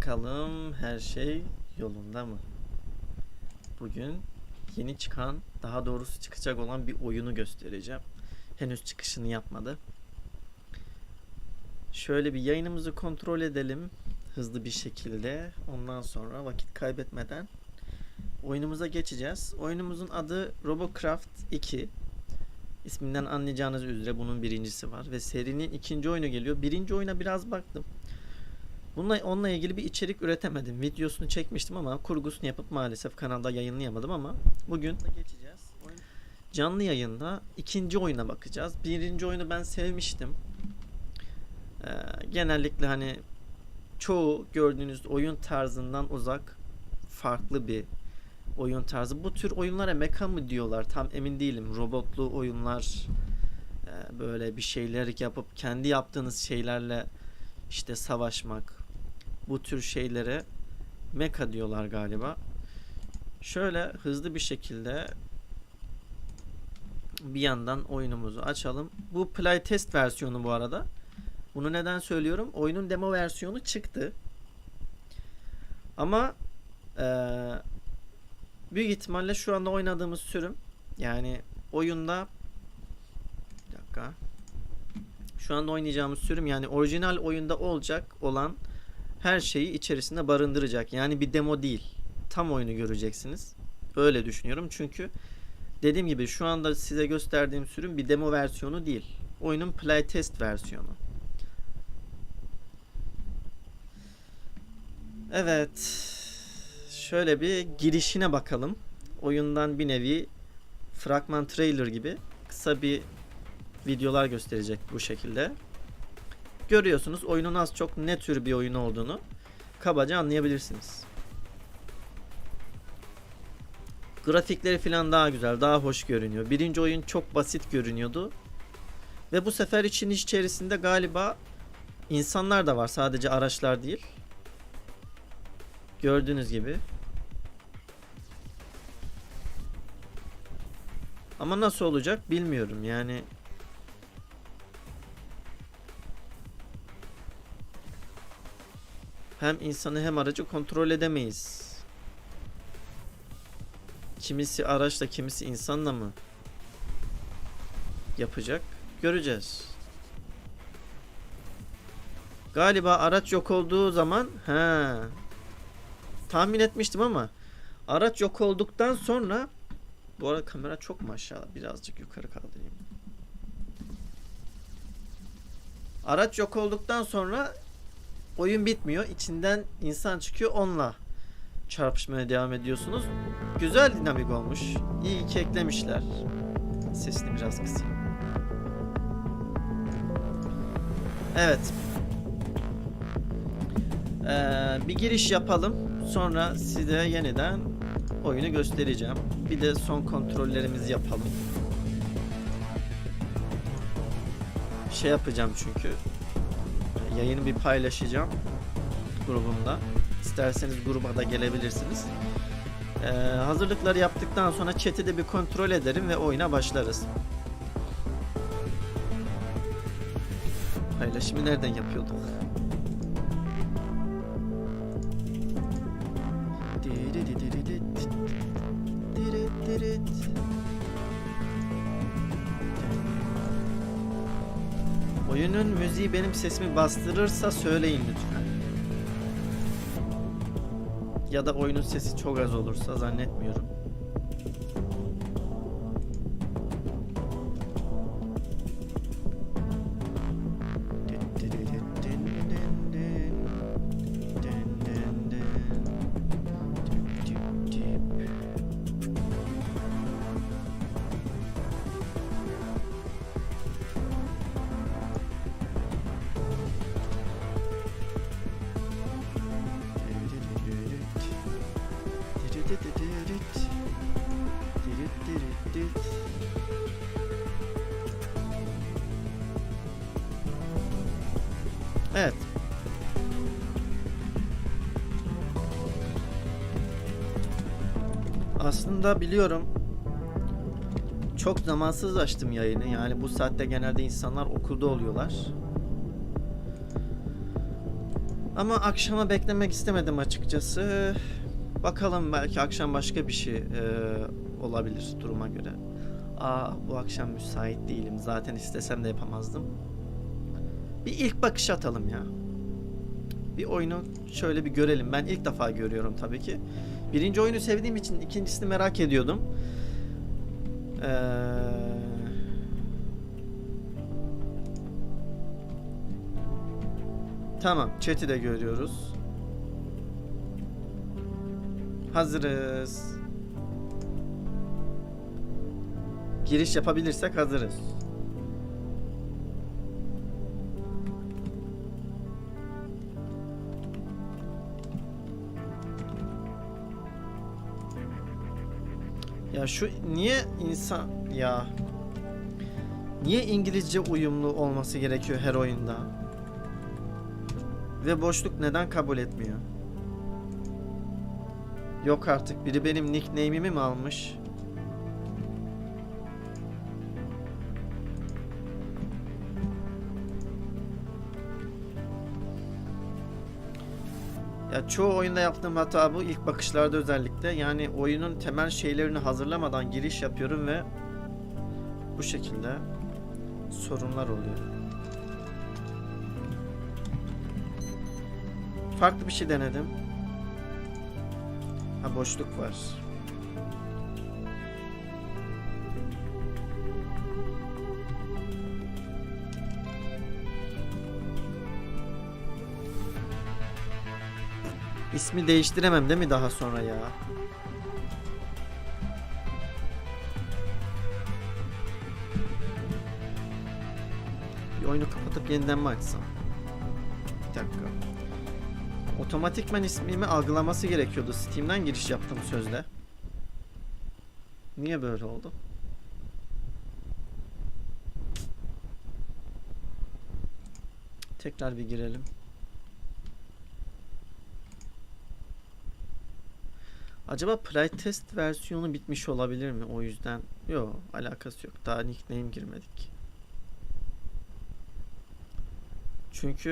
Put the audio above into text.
Bakalım her şey yolunda mı? Bugün yeni çıkan, daha doğrusu çıkacak olan bir oyunu göstereceğim. Henüz çıkışını yapmadı. Şöyle bir yayınımızı kontrol edelim hızlı bir şekilde. Ondan sonra vakit kaybetmeden oyunumuza geçeceğiz. Oyunumuzun adı Robocraft 2. İsminden anlayacağınız üzere bunun birincisi var ve serinin ikinci oyunu geliyor. Birinci oyuna biraz baktım. Bununla onunla ilgili bir içerik üretemedim. Videosunu çekmiştim ama kurgusunu yapıp maalesef kanalda yayınlayamadım ama bugün geçeceğiz. Canlı yayında ikinci oyuna bakacağız. Birinci oyunu ben sevmiştim. Ee, genellikle hani çoğu gördüğünüz oyun tarzından uzak farklı bir oyun tarzı. Bu tür oyunlara meka mı diyorlar tam emin değilim. Robotlu oyunlar e, böyle bir şeyler yapıp kendi yaptığınız şeylerle işte savaşmak bu tür şeylere meka diyorlar galiba. Şöyle hızlı bir şekilde bir yandan oyunumuzu açalım. Bu playtest versiyonu bu arada. Bunu neden söylüyorum? Oyunun demo versiyonu çıktı. Ama eee büyük ihtimalle şu anda oynadığımız sürüm yani oyunda bir dakika şu anda oynayacağımız sürüm yani orijinal oyunda olacak olan her şeyi içerisinde barındıracak. Yani bir demo değil. Tam oyunu göreceksiniz. Öyle düşünüyorum. Çünkü dediğim gibi şu anda size gösterdiğim sürüm bir demo versiyonu değil. Oyunun playtest versiyonu. Evet. Şöyle bir girişine bakalım. Oyundan bir nevi fragman trailer gibi kısa bir videolar gösterecek bu şekilde. Görüyorsunuz oyunun az çok ne tür bir oyun olduğunu kabaca anlayabilirsiniz. Grafikleri falan daha güzel, daha hoş görünüyor. Birinci oyun çok basit görünüyordu. Ve bu sefer için içerisinde galiba insanlar da var, sadece araçlar değil. Gördüğünüz gibi. Ama nasıl olacak bilmiyorum yani. Hem insanı hem aracı kontrol edemeyiz. Kimisi araçla kimisi insanla mı yapacak? Göreceğiz. Galiba araç yok olduğu zaman he tahmin etmiştim ama araç yok olduktan sonra bu arada kamera çok mu aşağı birazcık yukarı kaldırayım. Araç yok olduktan sonra oyun bitmiyor. İçinden insan çıkıyor onunla çarpışmaya devam ediyorsunuz. Güzel dinamik olmuş. İyi ki eklemişler. Sesini biraz kısayım. Evet. Ee, bir giriş yapalım. Sonra size yeniden oyunu göstereceğim. Bir de son kontrollerimizi yapalım. Şey yapacağım çünkü. Yayını bir paylaşacağım grubumda. İsterseniz gruba da gelebilirsiniz. Ee, hazırlıkları yaptıktan sonra chat'i de bir kontrol ederim ve oyuna başlarız. Paylaşımı nereden yapıyorduk? Oyunun müziği benim sesimi bastırırsa söyleyin lütfen. Ya da oyunun sesi çok az olursa zannetmiyorum. Evet. Aslında biliyorum çok zamansız açtım yayını. Yani bu saatte genelde insanlar okulda oluyorlar. Ama akşama beklemek istemedim açıkçası. Bakalım belki akşam başka bir şey e, olabilir duruma göre. Aa bu akşam müsait değilim. Zaten istesem de yapamazdım. Bir ilk bakış atalım ya. Bir oyunu şöyle bir görelim. Ben ilk defa görüyorum tabii ki. Birinci oyunu sevdiğim için ikincisini merak ediyordum. Eee... Tamam, chat'i de görüyoruz. Hazırız. Giriş yapabilirsek hazırız. Ya şu niye insan ya niye İngilizce uyumlu olması gerekiyor her oyunda? Ve boşluk neden kabul etmiyor? Yok artık biri benim nickname'imi mi almış? Ya çoğu oyunda yaptığım hata bu ilk bakışlarda özellikle. Yani oyunun temel şeylerini hazırlamadan giriş yapıyorum ve bu şekilde sorunlar oluyor. Farklı bir şey denedim. Ha boşluk var. İsmi değiştiremem değil mi daha sonra ya? Bir oyunu kapatıp yeniden mi açsam? Bir dakika. Otomatikman ismimi algılaması gerekiyordu. Steam'den giriş yaptım sözde. Niye böyle oldu? Tekrar bir girelim. Acaba playtest versiyonu bitmiş olabilir mi? O yüzden yok alakası yok. Daha nickname girmedik. Çünkü